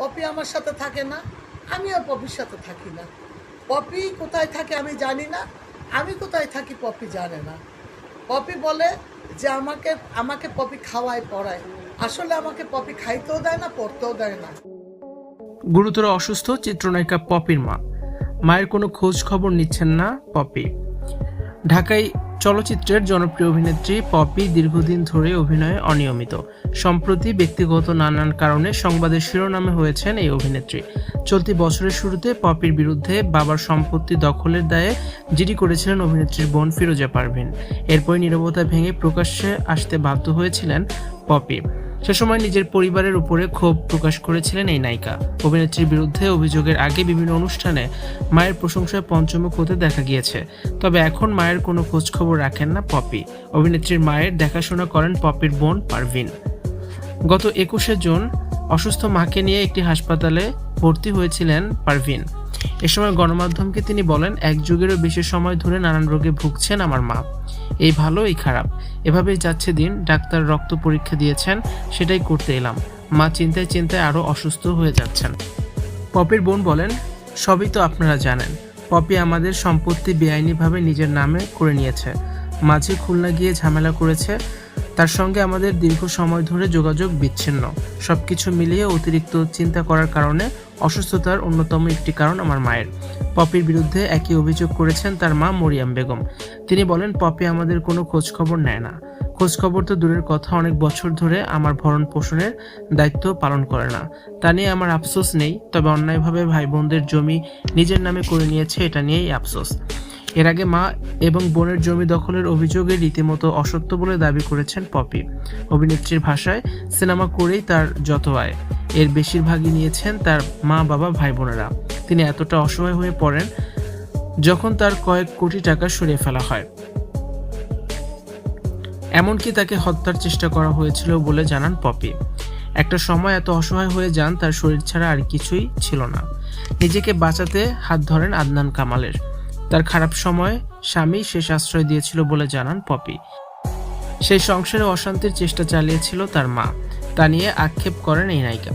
Poppy আমার সাথে থাকে না আমিও পপির সাথে থাকি না। পপি কোথায় থাকে আমি জানি না, আমি কোথায় থাকি পপি জানে না। পপি বলে যে আমাকে আমাকে পপি খাওয়ায়, পড়ায়। আসলে আমাকে পপি খাইতেও দেয় না, পড়তেও দেয় না। গুরুতর অসুস্থ চিত্রনায়িকা পপির মা। মায়ের কোনো খোঁজ খবর নিচ্ছেন না পপি। ঢাকায় চলচ্চিত্রের জনপ্রিয় অভিনেত্রী পপি দীর্ঘদিন ধরে অভিনয়ে অনিয়মিত। সম্প্রতি ব্যক্তিগত নানান কারণে সংবাদের শিরোনামে হয়েছেন এই অভিনেত্রী। চলতি বছরের শুরুতে পপির বিরুদ্ধে বাবার সম্পত্তি দখলের দায়ে জিডি করেছিলেন অভিনেত্রীর বোন ফিরোজা পারভিন। এরপর নিরবতা ভেঙে প্রকাশ্যে আসতে বাধ্য হয়েছিলেন পপি। সে সময় নিজের পরিবারের উপরে ক্ষোভ প্রকাশ করেছিলেন এই নায়িকা। অভিনেত্রীর বিরুদ্ধে অভিযোগের আগে বিভিন্ন অনুষ্ঠানে মায়ের প্রশংসায় পঞ্চমুখ হতে দেখা গিয়েছে। তবে এখন মায়ের কোনো খোঁজখবর রাখেন না পপি। অভিনেত্রীর মায়ের দেখাশোনা করেন পপির বোন পারভিন। গত একুশে জুন অসুস্থ মাকে নিয়ে একটি হাসপাতালে ভর্তি হয়েছিলেন পারভিন। এ সময় গণমাধ্যমকে তিনি বলেন, এক যুগেরও বেশি সময় ধরে নানান রোগে ভুগছেন আমার মা। এই ভালো, এই খারাপ। এভাবেই যাচ্ছে দিন। ডাক্তার রক্ত পরীক্ষা দিয়েছেন, সেটাই করতে এলাম। মা চিন্তায় চিন্তায় আরও অসুস্থ হয়ে যাচ্ছেন। পপির বোন বলেন, সবই তো আপনারা জানেন। পপি আমাদের সম্পত্তি বেআইনিভাবে নিজের নামে করে নিয়েছে। মাঝে খুলনা গিয়ে ঝামেলা করেছে। তার সঙ্গে আমাদের দীর্ঘ সময় ধরে যোগাযোগ বিচ্ছিন্ন। সবকিছু মিলিয়ে অতিরিক্ত চিন্তা করার কারণে অসুস্থতার অন্যতম একটি কারণ আমার মায়ের। পপির বিরুদ্ধে একই অভিযোগ করেছেন তার মা মরিয়াম বেগম। তিনি বলেন, পপি আমাদের কোনো খোঁজখবর নেয় না। খোঁজখবর তো দূরের কথা, অনেক বছর ধরে আমার ভরণ পোষণের দায়িত্ব পালন করে না। তা নিয়ে আমার আফসোস নেই, তবে অন্যায়ভাবে ভাই বোনদের জমি নিজের নামে করে নিয়েছে, এটা নিয়েই আফসোস। এর আগে মা এবং বোনের জমি দখলের অভিযোগে রীতিমতো অসত্য বলে দাবি করেছেন পপি। অভিনেত্রীর ভাষায়, সিনেমা করেই তার যত আয়। এর বেশিরভাগই নিয়েছেন তার মা, বাবা ভাই বোনেরা তিনি এতটা অসহায় হয়ে পড়েন যখন তার কয়েক কোটি টাকা সরিয়ে ফেলা হয়। এমনকি তাকে হত্যার চেষ্টা করা হয়েছিল বলে জানান পপি। একটা সময় এত অসহায় হয়ে যান, তার শরীর ছাড়া আর কিছুই ছিল না। নিজেকে বাঁচাতে হাত ধরেন আদনান কামালের। তার খারাপ সময় স্বামী শেষ আশ্রয় দিয়েছিল বলে জানান পপি। সেই সংসারে অশান্তির চেষ্টা চালিয়েছিল তার মা। তা নিয়ে আক্ষেপ করেন এই নায়িকা।